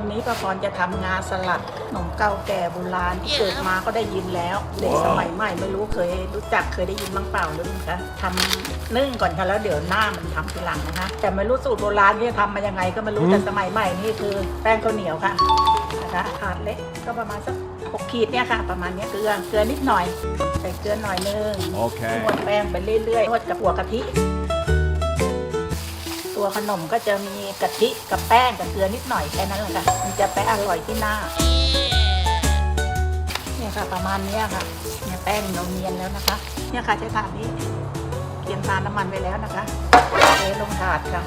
วันนี้ป้าพรจะทำงาสลัดขนมเก่าแก่โบราณที่เกิดมาก็ได้ยินแล้ว เด็กสมัยใหม่ไม่รู้เคยรู้จักเคยได้ยินบ้างเปล่าหรือเปล่าคะทำนึ่งก่อนค่ะแล้วเดี๋ยวหน้ามันทำทีหลังนะคะ แต่ไม่รู้สูตรโบราณที่จะทำมายังไงก็ไม่รู้แต่สมัยใหม่นี่คือ แป้งข้าวเหนียวค่ะนะคะถาดเล็กก็ประมาณสักหกขีดเนี่ยค่ะ ประมาณเนี้ยเกลือเกลือนิดหน่อยใส่เกลือหน่อยนึง Okay. นวดแป้งไปเรื่อยๆนวดกับหัวกะทิ ตัวขนมก็จะมีกะทิกับแป้งกับเกลือนิดหน่อยแค่นั้นแหละค่ะ มันจะไปอร่อยที่หน้า เนี่ยค่ะประมาณนี้ค่ะ เนี่ยแป้งเราเนียนแล้วนะคะ เนี่ยค่ะใช้ถาดนี้เตรียมทานน้ำมันไว้แล้วนะคะเทลงถาดค่ะ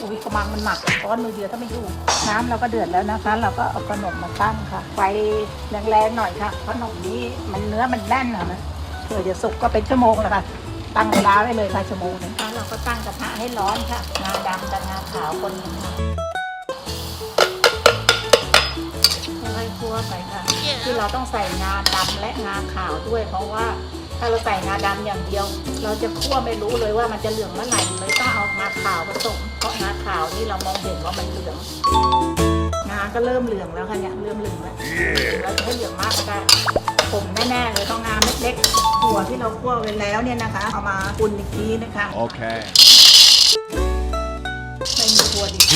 อุ้ยกระมังมันหนักร้อนมือเดียวถ้าไม่อยู่ น้ำเราก็เดือดแล้วนะคะ เราก็เอาขนมมาตั้งค่ะ ไฟแรงๆหน่อยค่ะขนมนี้มันเนื้อมันแน่นค่ะนะเผื่อจะสุกก็เป็นชั่วโมงแล้วค่ะ ตั้งเวลาไว้เลยค่ะชั่วโมงหนึงแล้วเราก็ตั้งกระทะให้ร้อนค่ะ งาดำกับงาขาวคนหนึงค่ะค่อยๆคั่วไปค่ะ ที่เราต้องใส่งาดำและงาขาวด้วย เพราะว่าถ้าเราใส่งาดำอย่างเดียว เราจะคั่วไม่รู้เลยว่ามันจะเหลืองเมื่อไหร่เลยต้องเอางาขาวผสม เพราะงาขาวนี่เรามองเห็นว่ามันเหลืองงาก็เริ่มเหลืองแล้วค่ะเนี่ยเริ่มเหลืองแล้วเราจะให้เหลืองมากก็ได้ ผมแน่ๆเลยต้องงาเม็ดเล็กถั่วที่เราคั่วไว้แล้วเนี่ยนะคะ เอามาอุ่นอีกทีนะคะ Okay. ไม่มีถั่วดิบ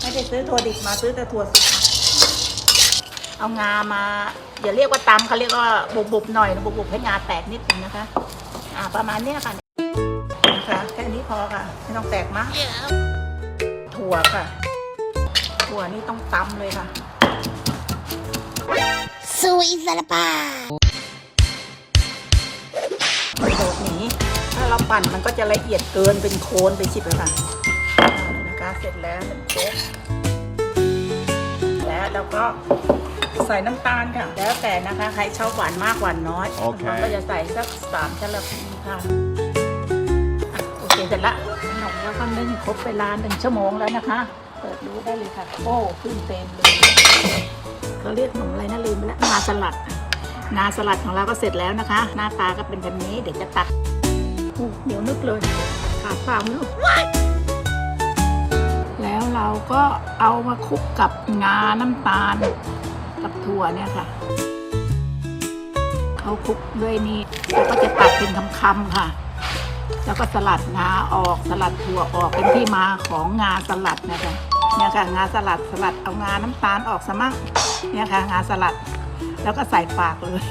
ไม่ได้ซื้อถั่วดิบมาซื้อแต่ถั่วสุกค่ะเอางามาอย่าเรียกว่าตำเขาเรียกว่าบุบๆหน่อยนะบุบๆให้งาแตกนิดนึงนะคะ อ่าประมาณเนี้ยค่ะนะคะแค่นี้พอค่ะไม่ต้องแตกมากถั่วค่ะ ถั่วนี่ต้องตำเลยค่ะ Sui Zalapa. โดดหนีถ้าเราปั่นมันก็จะละเอียดเกินเป็นโคนเป็นชิบเลยค่ะอ่านะคะ เสร็จแล้วหนึ่งโคกแล้วเราก็ใส่น้ำตาลค่ะ แล้วแต่นะคะ ใครชอบหวานมากหวานน้อยโอเคมันก็จะใส่สักสามชะละพีค่ะอะโอเคเสร็จละขนมแล้วก็นึ่งครบเวลาหนึ่งชั่วโมงแล้วนะคะ เปิดดูได้เลยค่ะโอ้ขึ้นเต็มเลย เขาเรียกขนมอะไรนะลืมไปแล้วงาสลัดงาสลัดของเราก็เสร็จแล้วนะคะ หน้าตาก็เป็นแบบนี้เดี๋ยวจะตักเหนียวนึกเลยขาดเปล่าไม่รู้แล้วเราก็เอามาคลุกกับงาน้ำตาล กับถั่วเนี่ยค่ะเขาคลุกด้วยนี่แล้วก็จะตัดเป็นคำๆค่ะ แล้วก็สลัดงาออกสลัดถั่วออกเป็นที่มาของงาสลัดนะคะ เนี่ยค่ะงาสลัดสลัดเอางาน้ำตาลออกซะมั่งเนี่ยค่ะงาสลัด แล้วก็ใส่ปากเลย